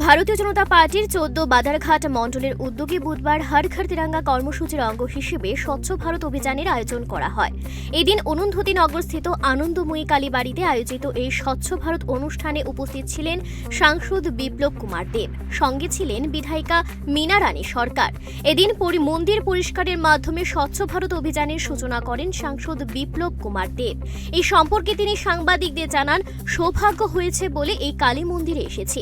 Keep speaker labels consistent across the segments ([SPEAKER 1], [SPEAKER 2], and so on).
[SPEAKER 1] ভারতীয় জনতা পার্টির চোদ্দ বাদারঘাট মণ্ডলের উদ্যোগে বুধবার হর ঘর তিরঙ্গা কর্মসূচির অঙ্গ হিসেবে স্বচ্ছ ভারত অভিযানের আয়োজন করা হয়। এদিন অনুন্ধতী নগরস্থিত আনন্দময়ী কালীবাড়িতে আয়োজিত এই স্বচ্ছ ভারত অনুষ্ঠানে উপস্থিত ছিলেন সাংসদ বিপ্লব কুমার দেব। সঙ্গে ছিলেন বিধায়িকা মীনা রানী সরকার। এদিন মন্দির পরিষ্কারের মাধ্যমে স্বচ্ছ ভারত অভিযানের সূচনা করেন সাংসদ বিপ্লব কুমার দেব। এই সম্পর্কে তিনি সাংবাদিকদের জানান, সৌভাগ্য হয়েছে বলে এই কালী মন্দিরে এসেছি।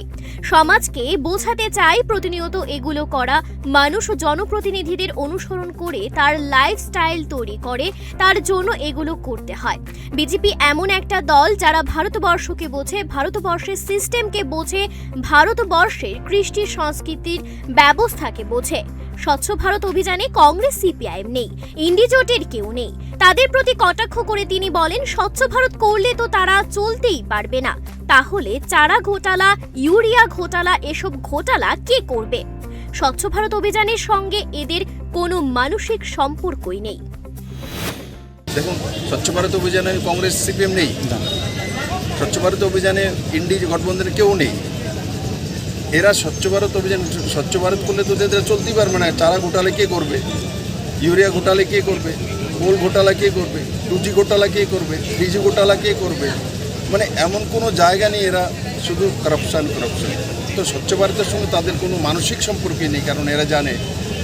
[SPEAKER 1] সমাজকে বোঝাতে চাই প্রতিনিয়ত এগুলো করা। মানুষ ও জনপ্রতিনিধিদের অনুসরণ করে তার লাইফস্টাইল তৈরি করে, তার জন্য এগুলো করতে হয়। বিজেপি এমন একটা দল যারা ভারতবর্ষকে বোঝে, ভারতবর্ষের সিস্টেমকে বোঝে, ভারতবর্ষের কৃষ্টি সংস্কৃতির ব্যবস্থাকে বোঝে। স্বচ্ছ ভারত অভিযানে কংগ্রেস সিপিআইএম নেই ইন্ডিজোটের কেউ নেই। তাদের প্রতি কটাক্ষ করে তিনি বলেন, স্বচ্ছ ভারত করলে তো তারা চলতেই পারবে না। তাহলে চারা ঘোটালা ইউরিয়া ঘোটালা এসব ঘোটালা কে করবে? স্বচ্ছ ভারত অভিযানের সঙ্গে এদের কোনো মানসিক সম্পর্কই নেই।
[SPEAKER 2] দেখুন স্বচ্ছ ভারত অভিযানে কংগ্রেস সিপিএম নেই। স্বচ্ছ ভারত অভিযানে ইন্ডি গঠবন্ধনে কেউ নেই। এরা স্বচ্ছ ভারত অভিযান স্বচ্ছ ভারত করলে তো এদের চলতেই পারবে না। চারা ঘোটালে কে করবে? ইউরিয়া ঘোটালে কে করবে? কোল ঘোটালা কে করবে? টুজি ঘোটালা কে করবে? থ্রিজি ঘোটালা কে করবে? মানে এমন কোনো জায়গা নেই এরা শুধু করাপশান করাপশান তো স্বচ্ছ ভারতের সঙ্গে তাদের কোনো মানসিক সম্পর্কই নেই, কারণ এরা জানে,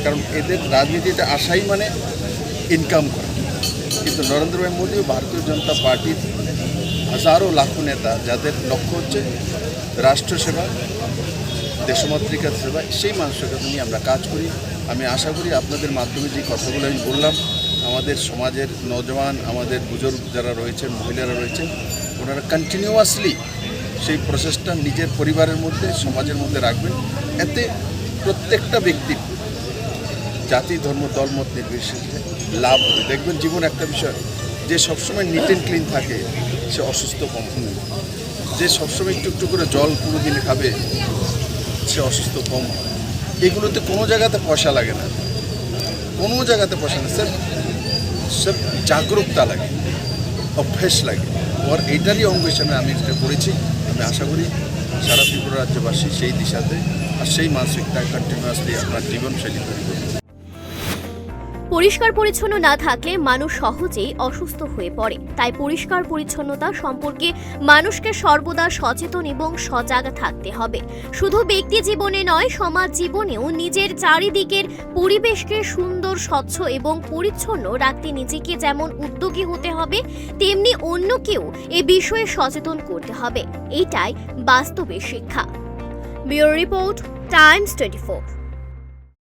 [SPEAKER 2] কারণ এদের রাজনীতিতে আসাই মানে ইনকাম করা। কিন্তু নরেন্দ্র ভাই মোদী ও ভারতীয় জনতা পার্টির হাজারো লাখো নেতা, যাদের লক্ষ্য হচ্ছে রাষ্ট্রসেবা, দেশমাতৃকার সেবা, সেই মানসিকতা নিয়ে আমরা কাজ করি। আমি আশা করি আপনাদের মাধ্যমে যে কথাগুলো আমি বললাম, আমাদের সমাজের নজওয়ান, আমাদের বুজুর্গ যারা রয়েছেন, মহিলারা রয়েছেন ওনারা কন্টিনিউয়াসলি সেই প্রসেসটা নিজের পরিবারের মধ্যে, সমাজের মধ্যে রাখবেন। এতে প্রত্যেকটা ব্যক্তির জাতি, ধর্ম দলমত নির্বিশেষে লাভ হবে। দেখবেন জীবন একটা বিষয়, যে সবসময় নিট অ্যান্ড ক্লিন থাকে, সে অসুস্থ কম হবে যে সবসময় একটু একটু করে জল পুরো দিন খাবে, সে অসুস্থ কম এগুলোতে কোনো জায়গাতে পয়সা লাগে না। কোনো জায়গাতে পয়সা না, স্যার সব জাগরুকতা লাগে, অভ্যেস লাগে। ওর এইটারই অঙ্গ হিসাবে আমি যেটা করেছি, আমি আশা করি সারা ত্রিপুরা রাজ্যবাসী সেই দিশাতে আর সেই মানসিকতায় কন্টিনিউয়াসলি আপনার জীবনশৈলী তৈরি করবে।
[SPEAKER 1] পরিষ্কার পরিচ্ছন্ন না থাকলে মানুষ সহজেই অসুস্থ হয়ে পড়ে। তাই পরিষ্কার পরিচ্ছন্নতা সম্পর্কে মানুষকে সর্বদা সচেতন এবং সজাগ থাকতে হবে। শুধু ব্যক্তি জীবনে নয়, সমাজ জীবনেও নিজের চারিদিকের পরিবেশকে সুন্দর, স্বচ্ছ এবং পরিচ্ছন্ন রাখতে নিজেকে যেমন উদ্যোগী হতে হবে, তেমনি অন্যকেও এ বিষয়ে সচেতন করতে হবে। এটাই বাস্তবের শিক্ষা। Bureau report, Times twenty